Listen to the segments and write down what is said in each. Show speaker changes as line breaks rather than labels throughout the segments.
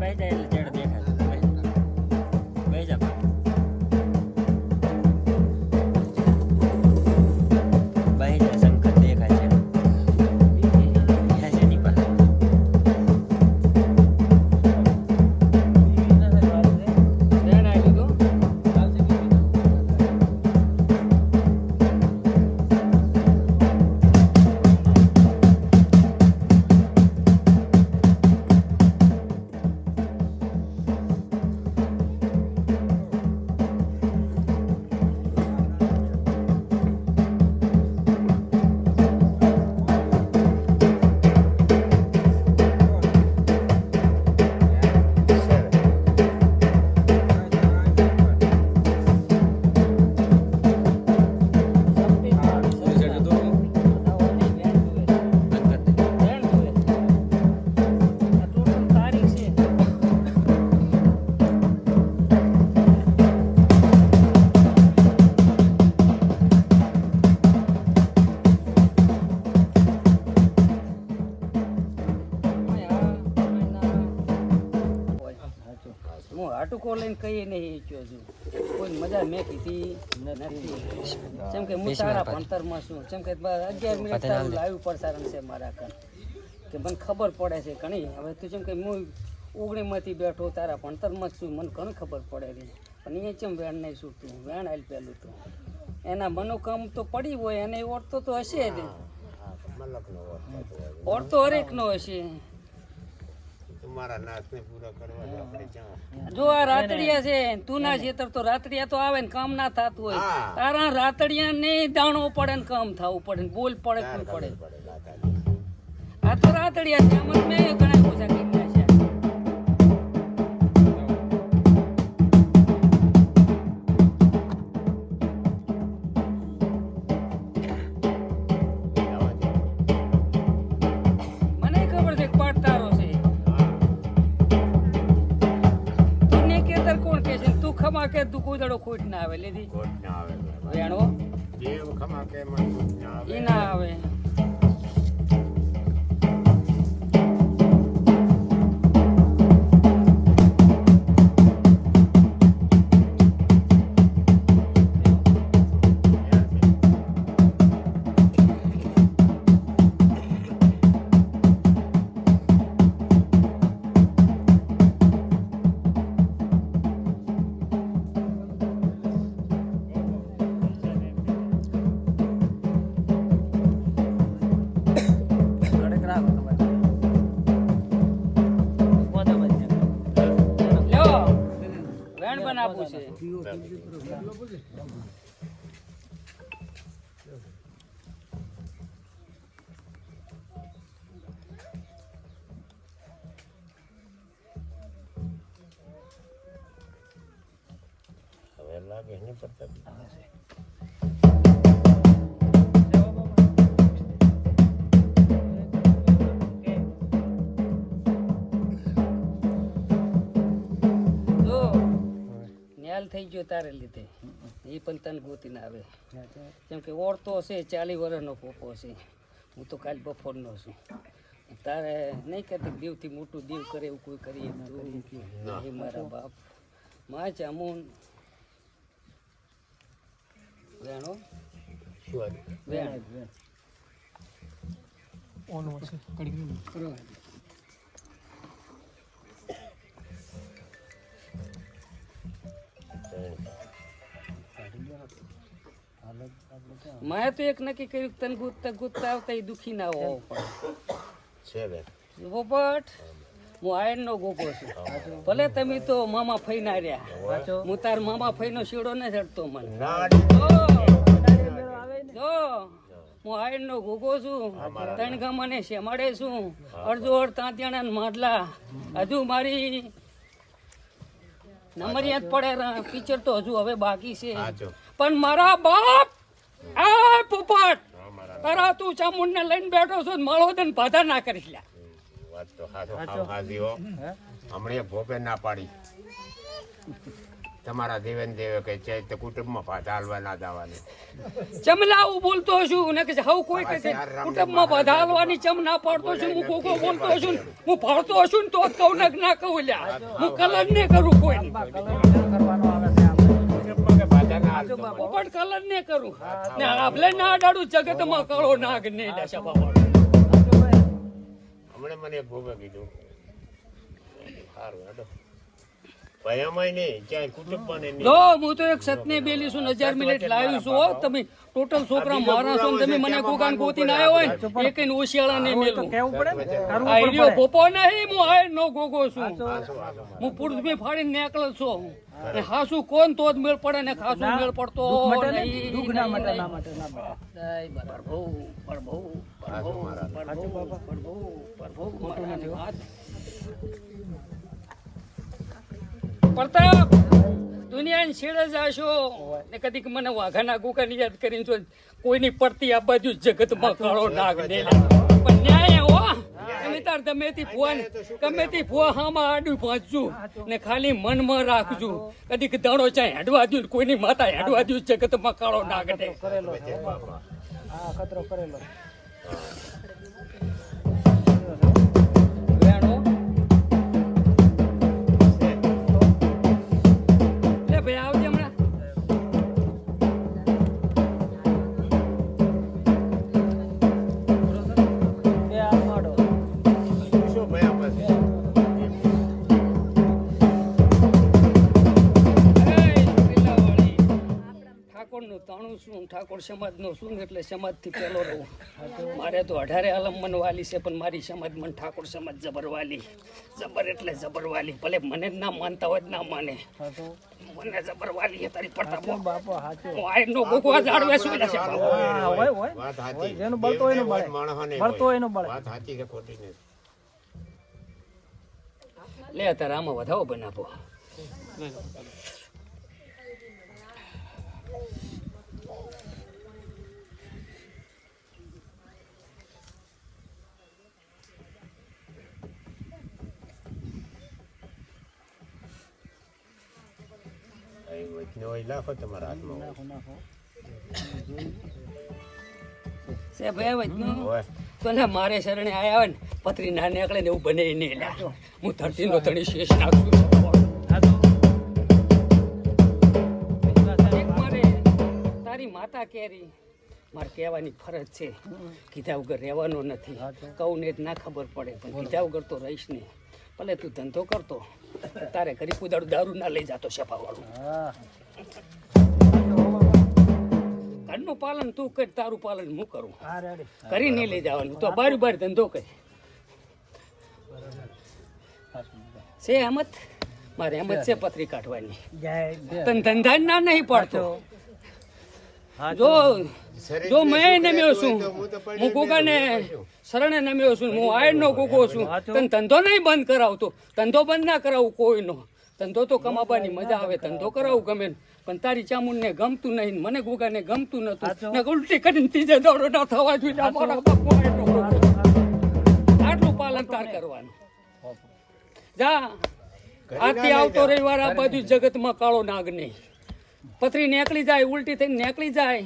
Bye, હું
લઈને કહીએ નહીં કયો છું. કોઈ મજા મેં કીધી નથી. જેમ કે હું તારા ભણતરમાં છું. જેમ કે અગિયાર મિનિટ તારું લાઈવ પ્રસારણ છે મારા કાન કે મને ખબર પડે છે ઘણી હવે તું જેમ કે હું ઓગણીમાંથી બેઠો તારા ભણતરમાં જ છું. મને ઘણી ખબર પડે છે પણ અહીંયા ચેમ વેણ નહીં છૂટતું વેણ આવેલ પહેલું તો. એના મનોકામ તો પડી હોય એને ઓળતો તો હશે જ. ઓળતો હરેકનો હશે.
તમારા નાશને પૂરા કરવા આપણે ક્યાં
જો આ રાતડિયા છે તું ના છેતર તો રાતડિયા તો આવે ને કામ ના થતું હોય.
કારણ
તારા રાતડિયા ને દાણો પડે ને કામ થવું પડે ને બોલ પડે પણ પડે. આ તો રાતડિયા છે આમાં મેં ઘણા પૂછા કોઈ દડો ખોટ ના આવે લેધી
ખોટ ના આવે
વેણો
જે વખમાં કે મને ખોટ ના આવે.
ઈ ના આવે. આપું છે.
હવે લાગે નહીં પડતા
થઈ ગયો તારે લીધે. એ પણ તને ગોતી ના આવે કેમ કે ઓળતો હશે ચાલી વર્ષનો પોપો છે હું તો કાલ બપોરનો છું. તારે નહીં કરતી દીવથી મોટું દીવ કરે એવું કોઈ કરીએ તું? એ મારા બાપ. માં ચામુન વેણો?
વેણ.
વેણ મારે તો એક નક્કી કર્યું તને ગુતતા ગુતતા આવતા એ દુખી ના હોવો પડે. પોપટ હું આયન નો ગોગો છું. ભલે તમે તો મામા ફઈ ના રહ્યા હું તાર મામા ફઈ નો શીડો ને ચડતો મને. જો. જો. હું આયન નો ગોગો છું. ત્રણ ગામને શેમાડે છું. અડધો અડ તાંતિયાણા ને માટલા હજુ મારી નમરિયાત પડે પિક્ચર તો હજુ હવે બાકી છે. પણ મારા બાપ આ પોપટ તારા તું ચામુંડ ને લઈને બેઠો છો ને માળો દે ને બાધા ના કરીશ લ્યા.
વાત તો હાચો હાવ હાચી હો. હમણાં ભોપે ના પાડી. તમારા જીવન દેવે કે છે તે કુટુંબમાં પાછા હાલવા ના જવાનું.
ચમલા હું બોલતો છું ને કે હવ કોઈ કે છે કુટુંબમાં વધારવાની ચમ ના પાડતો છું હું કોકો બોલતો છું હું ફાળતો છું ને તો કહું ને ના કહું લ્યા. હું કલર ને કરું કોઈ હું પણ કલર ને કરું. ને આભલે ના અડાડું જગતમાં કળો નાગ ને દશા બાબા
હમણે મને એક ભોગે કીધું. સારું
જો હું તો એક સતને છું મિનિટ લાવ્યું છું તમે ટોટલ છોકરા મારા છો તમે મને ગોગાન ગોતીને ને એક ઓશિયાળા ને મેલું. આ ઈડિયો પોપો નહીં હું ગોગો છું. હું ફાડીને નીકળો છું. ને હાસુ કોણ તો જ મેળ પડે ને ખાસુ મેળ પડતો નહીં, ના નહીં. પ્રભુ, પ્રભુ, પ્રભુ, પ્રભુ, પ્રભુ, પ્રભુ, મારાની વાત. પ્રતાપ દુનિયાની છેડે જાશો. ને કદીક મને વાઘાના ગુકાની યાદ કરીને જો કોઈની પડતી આ બાજુ જગતમાં કાળો નાગ ને પણ ન્યાય હો તમે તાર ગમે તે ભુવા ને ગમે તે ભુવા હામાં આડું પહોંચજો ને ખાલી મનમાં રાખજો. કદીક દાણો ચાહે હેડવા દઉં કોઈની માતા હેડવા દ્યું જગતમાં કાળો નાગ ને વેણો. લે ભાઈ આવજે. ઠાકોર સમાજનો છું એટલે સમાજથી પહેલો રહું. મારે તો અઢારે આલમ વાલી છે પણ મારી સમાજ મન ઠાકોર સમાજ જબર વાલી. જબર એટલે જબર વાલી. ભલે મને જ ના માનતા હોય જ ના માને. મને જબરવાલી તારી પડતા હું આયનો ગોગવા જાડવે છું એટલે છે બાપુ.
વાત સાચી
જેનું બળતો હોય બળે. બળતો હોય બળે.
વાત સાચી છે ખોટી નથી.
લે તારા આમાં વધાવો બનાવો.
હોય લાખો તમારા હાથમાં.
ભાઈ ને. મારે શરણે આયા હોય ને પતરી ના નીકળે ને એવું બને નહીં. હું ધરતીનો ધણી શેષ નાખું મારે તારી માતા કેરી. મારે કહેવાની ફરજ છે. કીધા વગર રહેવાનો નથી. કહું ને જ ના ખબર પડે પણ કીધા વગર તો રહીશ ને ભલે તું ધંધો કરતો તારે ઘરે કુદાડું દારૂ ના લઈ જતો સફાવાળું ઘરનું પાલન તું કર તારું પાલન હું કરું. કરી નહીં લઈ જવાનું. તો બાર બાર ધંધો કર. છે હેમત? મારે હેમત છે પથરી કાઢવાની. તને ધંધા ના નહીં પડતો. જો જો. મેં નમ્યો છું. હું ગોગાને શરણે નમ્યો છું. હું આયરનો ગોગો છું. તન ધંધો નહીં બંધ કરાવતો. ધંધો બંધ ના કરાવું કોઈનો ધંધો તો કમાવાની મજા આવે ધંધો કરાવું ગમે પણ તારી ચામુંડને ગમતું નહીં મને મને ગોગાને ગમતું નતું. ને ઉલટી કરીને ત્રીજે દોડો ના થવા જોઈએ અમારા બાપુ આટલું પાલન તાર કરવાનું. જા. આથી આવતો રવિવાર આ બાજુ જગતમાં કાળો નાગ નહીં. પથરી નીકળી જાય ઉલટી થઈને નીકળી જાય.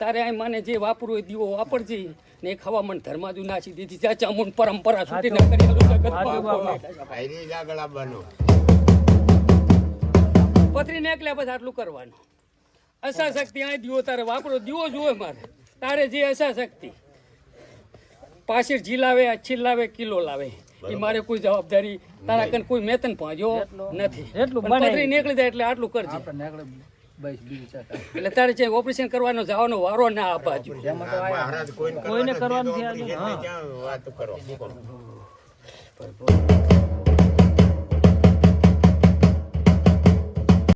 તારે આ મને જે વાપરવું હોય દીવો વાપરજી. ને ખાવા મને ધર્માજુ નાસી દીધી. જા ચામુંડ પરંપરા છૂટી ન કરી આલું પથરી નીકળ્યા પછી આટલું કરવાનું. અસાશક્તિ આ દીવો તારે વાપરો દીવો જુએ મારે. તારે જે અસાશક્તિ પાછળ જી લાવે અચ્છી લાવે કિલો લાવે. એ મારે કોઈ જવાબદારી તારા કન કોઈ મેતન પહોંચ્યો નથી. પથરી નીકળી જાય એટલે આટલું કરજે. એટલે તારે જે ઓપરેશન કરવાનો જવાનો વારો ના આ બાજુ.
ના, મહારાજ કોઈને
કોઈને કરવાનું છે